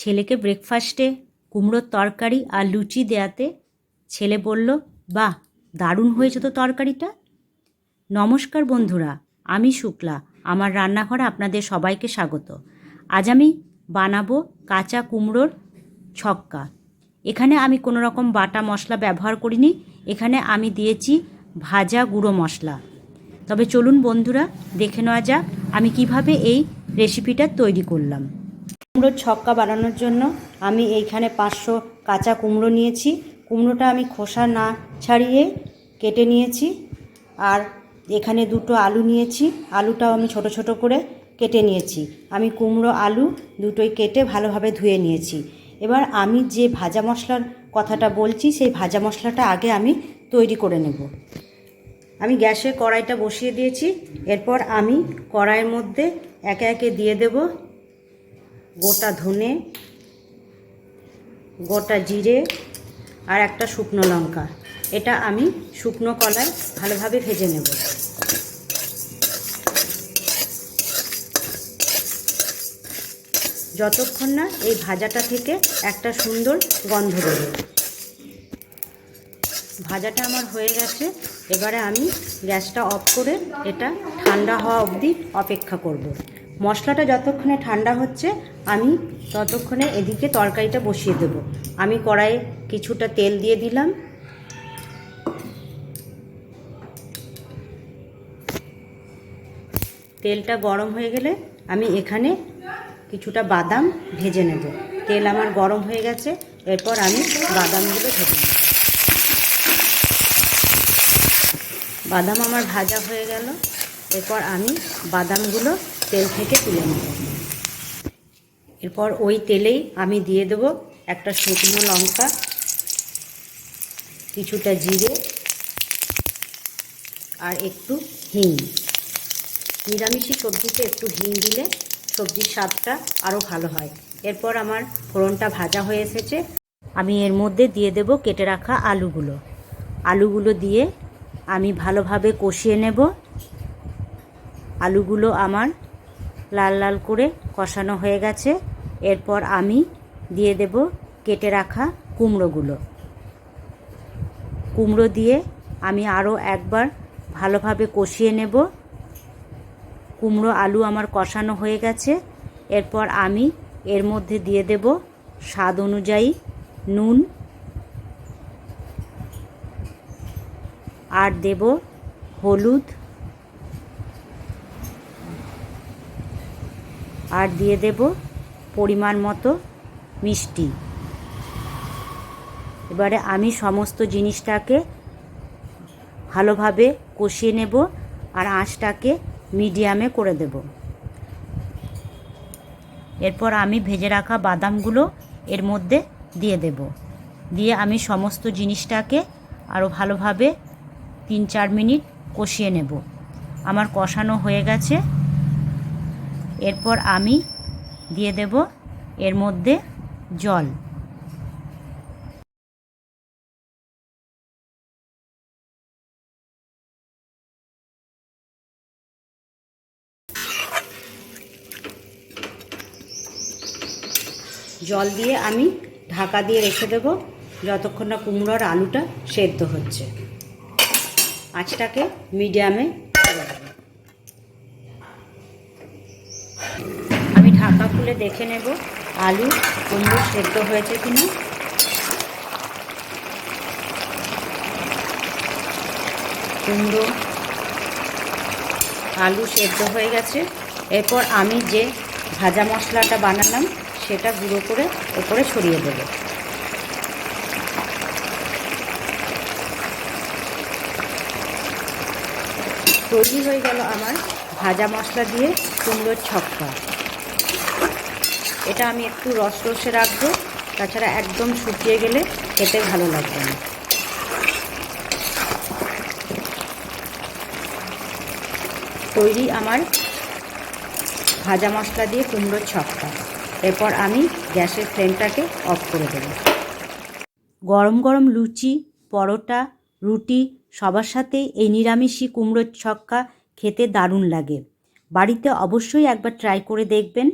ছেলেকে ব্রেকফাস্টে কুমড়োর তরকারি আর লুচি দেয়াতে ছেলে বলল, বাহ, দারুণ হয়েছে তো তরকারিটা। নমস্কার বন্ধুরা, আমি শুক্লা, আমার রান্নাঘরে আপনাদের সবাইকে স্বাগত। আজ আমি বানাবো কাঁচা কুমড়োর ছক্কা। এখানে আমি কোনো রকম বাটা মশলা ব্যবহার করিনি, এখানে আমি দিয়েছি ভাজা গুঁড়ো মশলা। তবে চলুন বন্ধুরা, দেখে নেওয়া যাক আমি কীভাবে এই রেসিপিটা তৈরি করলাম। কুমড়োর ছক্কা বানানোর জন্য আমি এইখানে পাঁচশো কাঁচা কুমড়ো নিয়েছি। কুমড়োটা আমি খোসা না ছাড়িয়ে কেটে নিয়েছি আর এখানে দুটো আলু নিয়েছি। আলুটাও আমি ছোট ছোট করে কেটে নিয়েছি। আমি কুমড়ো, আলু দুটোই কেটে ভালোভাবে ধুয়ে নিয়েছি। এবার আমি যে ভাজা মশলার কথাটা বলছি, সেই ভাজা মশলাটা আগে আমি তৈরি করে নেব। আমি গ্যাসে কড়াইটা বসিয়ে দিয়েছি। এরপর আমি কড়াইয়ের মধ্যে একে একে দিয়ে দেব। গোটা ধনে, গোটা জিরে আর একটা শুকনো লঙ্কা। এটা আমি শুকনো কলায় ভালোভাবে ভেজে নেব। যতক্ষণ না এই ভাজাটা থেকে একটা সুন্দর গন্ধ বেরোয়। ভাজাটা আমার হয়ে গেছে। এবারে আমি গ্যাসটা অফ করে এটা ঠান্ডা হওয়া অবধি অপেক্ষা করব। মশলাটা যতক্ষণে ঠান্ডা হচ্ছে, আমি ততক্ষণে এদিকে তরকারিটা বসিয়ে দেব। আমি কড়াইয়ে কিছুটা তেল দিয়ে দিলাম। তেলটা গরম হয়ে গেলে আমি এখানে কিছুটা বাদাম ভেজে নেব। তেল আমার গরম হয়ে গেছে, এরপর আমি বাদামগুলো ভেজে নেব। বাদাম আমার ভাজা হয়ে গেল, এরপর আমি বাদামগুলো তেল থেকে তুলে নেব। এরপর ওই তেলেই আমি দিয়ে দেব একটা শুকনো লঙ্কা, কিছুটা জিরে আর একটু হিং। নিরামিষি সবজিতে একটু হিং দিলে সবজির স্বাদটা আরও ভালো হয়। এরপর আমার ফোড়নটা ভাজা হয়ে এসেছে। আমি এর মধ্যে দিয়ে দেব কেটে রাখা আলুগুলো। আলুগুলো দিয়ে আমি ভালোভাবে কষিয়ে নেব। আলুগুলো আমার লাল লাল করে কষানো হয়ে গেছে। এরপর আমি দিয়ে দেব কেটে রাখা কুমড়োগুলো। কুমড়ো দিয়ে আমি আরও একবার ভালোভাবে কষিয়ে নেব। কুমড়ো আলু আমার কষানো হয়ে গেছে। এরপর আমি এর মধ্যে দিয়ে দেব স্বাদ অনুযায়ী নুন। আর দেব হলুদ। আর দিয়ে দেব পরিমাণ মতো মিষ্টি। এবারে আমি সমস্ত জিনিসটাকে ভালোভাবে কষিয়ে নেব আর আঁচটাকে মিডিয়ামে করে দেব। এরপর আমি ভেজে রাখা বাদামগুলো এর মধ্যে দিয়ে দেব। দিয়ে আমি সমস্ত জিনিসটাকে আরও ভালোভাবে তিন চার মিনিট কষিয়ে নেব। আমার কষানো হয়ে গেছে। এরপর আমি দিয়ে দেব এর মধ্যে জল। জল দিয়ে আমি ঢাকা দিয়ে রেখে দেব যতক্ষণ না কুমড়োর আলুটা সেদ্ধ হচ্ছে। আঁচটাকে মিডিয়ামে করে দেব আমি ঢাকা খুলে দেখে নেব। আলু, কুমড়ো সেদ্ধ হয়েছে কিনা। কুমড়ো, আলু সেদ্ধ হয়ে গেছে। এরপর আমি যে ভাজা মশলাটা বানালাম, সেটা গুঁড়ো করে ওপরে ছড়িয়ে দেবো। তৈরি হয়ে গেল আমার ভাজা মশলা দিয়ে কুমড়োর ছক্কা। এটা আমি একটু রস রসে রাখব, তাছাড়া একদম শুকিয়ে গেলে খেতে ভালো লাগবে না। তৈরি আমার ভাজা মশলা দিয়ে কুমড়োর ছক্কা। এরপর আমি গ্যাসের ফ্লেমটাকে অফ করে দেব। গরম গরম লুচি, পরোটা, রুটি, সবার সাথে এই নিরামিষি কুমড়োর ছক্কা খেতে দারুণ লাগে। বাড়িতে অবশ্যই একবার ট্রাই করে দেখবেন।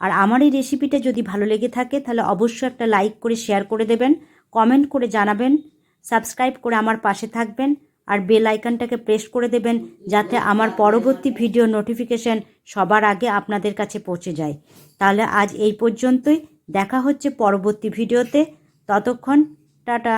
আর আমার এই রেসিপিটা যদি ভালো লেগে থাকে, তাহলে অবশ্যই একটা লাইক করে শেয়ার করে দেবেন কমেন্ট করে জানাবেন সাবস্ক্রাইব করে আমার পাশে থাকবেন, আর বেল আইকনটাকে প্রেস করে দেবেন যাতে আমার পরবর্তী ভিডিও নোটিফিকেশন সবার আগে আপনাদের কাছে পৌঁছে যায়। তাহলে আজ এই পর্যন্তই, দেখা হচ্ছে পরবর্তী ভিডিওতে ততক্ষণ, টাটা!